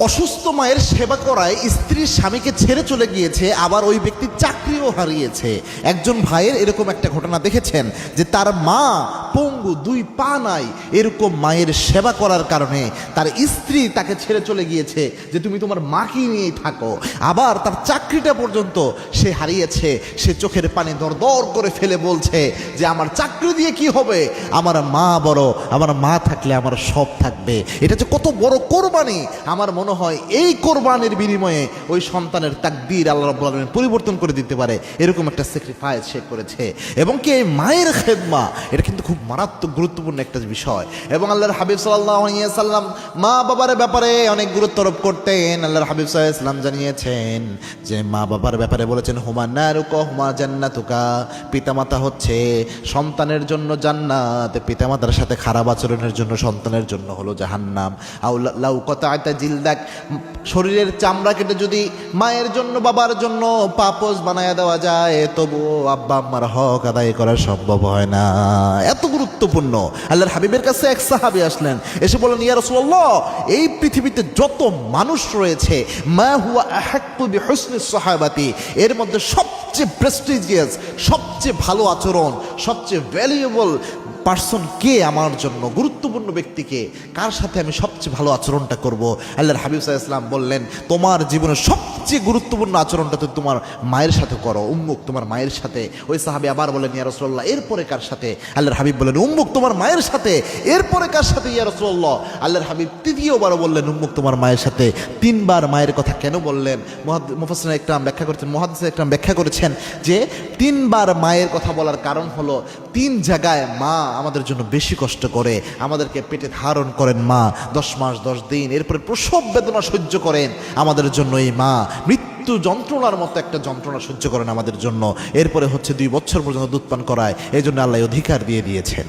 অসুস্থ মায়ের সেবা করায় স্ত্রীর স্বামীকে ছেড়ে চলে গিয়েছে, আবার ওই ব্যক্তি চাকরিও হারিয়েছে। একজন ভাইয়ের এরকম একটা ঘটনা দেখেছেন যে তার মা পঙ্গু দুই পা নাই, এরকম মায়ের সেবা করার কারণে তার স্ত্রী তাকে ছেড়ে চলে গিয়েছে যে তুমি তোমার মাকে নিয়েই থাকো। আবার তার চাকরিটা পর্যন্ত সে হারিয়েছে, সে চোখের পানি দর দর করে ফেলে বলছে যে, আমার চাকরি দিয়ে কি হবে? আমার মা বড়, আমার মা থাকলে আমার সব থাকবে। এটা যে কত বড় কোরবানি! আমার মনে হয় এই কোরবানির বিনিময়ে ওই সন্তানের তাকদির আল্লাহ রাব্বুল আলামিন পরিবর্তন করে দিতে পারে, এরকম একটা স্যাক্রিফাইস সে করেছে। এবং কি এই মায়ের খেদমা, এটা কিন্তু খুব মারাত্মক গুরুত্বপূর্ণ একটা বিষয়। এবং আল্লাহর হাবিব সাল্লাম মা বাবার ব্যাপারে অনেক গুরুত্ব আরোপ করতেন। আল্লাহর হাবিব সাল্লাহ ইসলাম জানিয়েছেন যে, মা বাবার ব্যাপারে বলেছেন, হুমা নারুক, হুমা জান্নাতুকা। পিতামাতা হচ্ছে সন্তানের জন্য জান্নাত, পিতামাতার সাথে খারাপ আচরণের জন্য, সন্তানের জন্য হলো জাহান্নাম। আউ লাউ কতা জিলদাক, শরীরের চামড়া কেটে যদি মায়ের জন্য, বাবার জন্য পাপস বানায় দেওয়া যায়, তবুও আব্বা আম্মার হক আদায় করা সম্ভব হয় না। এত গুরুত্বপূর্ণ। আল্লাহর হাবিবের কাছে এক সাহাবি আসলেন, এসে বলেন ইয়া রাসূলুল্লাহ, এই পৃথিবীতে যত মানুষ রয়েছে, মা হুয়া আহাক্কু বিহুসনি সাহাবাতি, এর মধ্যে সবচেয়ে প্রেস্টিজিয়াস সবচেয়ে ভালো আচরণ, সবচেয়ে ভ্যালুয়েবল পার্সন কে আমার জন্য, গুরুত্বপূর্ণ ব্যক্তিকে কার সাথে আমি সবচেয়ে ভালো আচরণটা করব? আল্লাহর হাবিব সাহা ইসলাম বললেন, তোমার জীবনের সবচেয়ে গুরুত্বপূর্ণ আচরণটা তো তোমার মায়ের সাথে করো, উম্মুক তোমার মায়ের সাথে। ওই সাহাবি আবার বলেন ইয়া রসল্লাহ এরপরে কার সাথে? আল্লাহর হাবিব বললেন, উম্মুক তোমার মায়ের সাথে, এরপরে কার সাথে, ইয়া রসল্লাহ আল্লাহর হাবিব তৃতীয়বারও বললেন, উম্মুক তোমার মায়ের সাথে। তিনবার মায়ের কথা কেন বললেন? মুফাসিন একরাম ব্যাখ্যা করেছেন মহাদিস একরাম ব্যাখ্যা করেছেন যে, তিনবার মায়ের কথা বলার কারণ হলো, তিন জায়গায় মা আমাদের জন্য বেশি কষ্ট করে, আমাদেরকে পেটে ধারণ করেন মা, দশ মাস, দশ দিন, এরপরে প্রসব বেদনা সহ্য করেন আমাদের জন্য এই মা। মৃত্যু যন্ত্রণার মতো একটা যন্ত্রণা সহ্য করেন আমাদের জন্য। এরপরে হচ্ছে দুই বছর পর্যন্ত দুধ পান করায় এই জন্য আল্লাহ অধিকার দিয়ে দিয়েছেন।